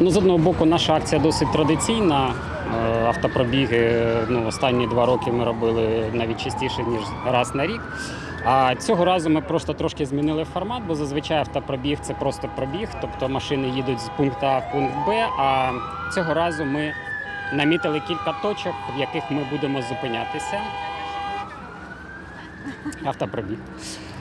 Ну, з одного боку, наша акція досить традиційна. Е, Автопробіги ну, останні два роки ми робили навіть частіше, ніж раз на рік. А цього разу ми просто трошки змінили формат, бо зазвичай автопробіг це просто пробіг, тобто машини їдуть з пункту А в пункт Б. А цього разу ми намітили кілька точок, в яких ми будемо зупинятися. Автопробіг.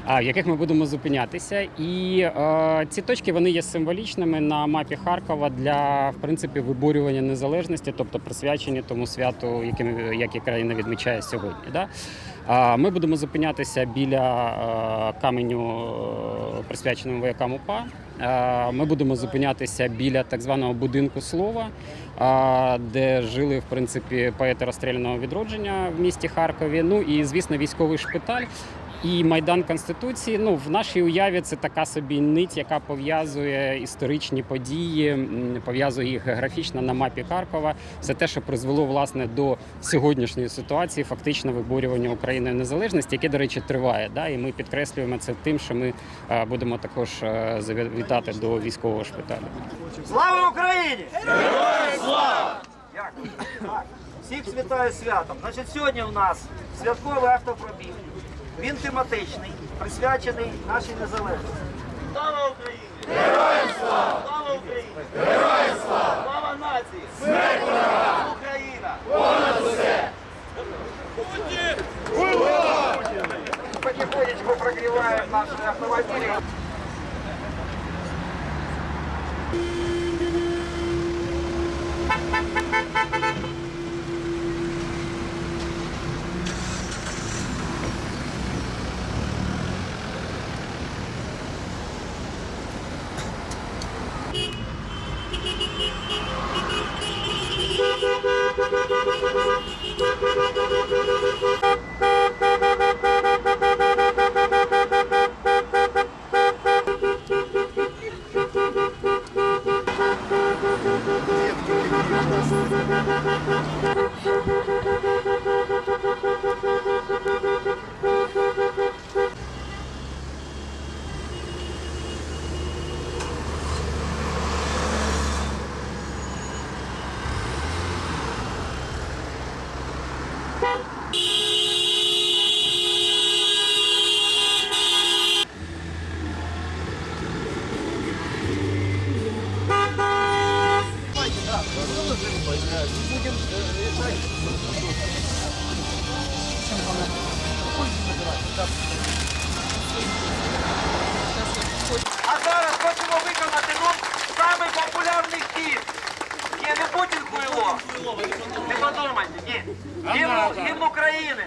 В яких ми будемо зупинятися. І е, ці точки вони є символічними на мапі Харкова для в принципі виборювання незалежності, тобто присвячені тому святу, яким яке країна відмічає сьогодні. Да? Ми будемо зупинятися біля е, каменю, е, присвяченому воякам УПА. Е, ми будемо зупинятися біля так званого будинку слова, де жили в принципі поети розстріляного відродження в місті Харкові. Ну і звісно, військовий шпиталь. І Майдан Конституції, ну в нашій уяві це така собі нить, яка пов'язує історичні події, пов'язує їх географічно на мапі Харкова. Все те, що призвело власне до сьогоднішньої ситуації, фактично виборювання Україною незалежності, яке, до речі, триває. Да? І ми підкреслюємо це тим, що ми будемо також завітати до військового шпиталю. Слава Україні! Героям слава! Дякую. Всіх вітаю з святом. Значить, сьогодні у нас святковий автопробіг. Він тематичний, присвячений нашій незалежності. Слава Україні! Героям слава! Слава Україні! Героям слава! Слава нації! Смерть ворога! Україна! Понад усе! Потихонечку прогріваємо наші автомобілі. А зараз хочемо виконати ну, самий популярний хіт. Ні, не Путін хуйло. Не подумайте, ні. Гімн, гімн України.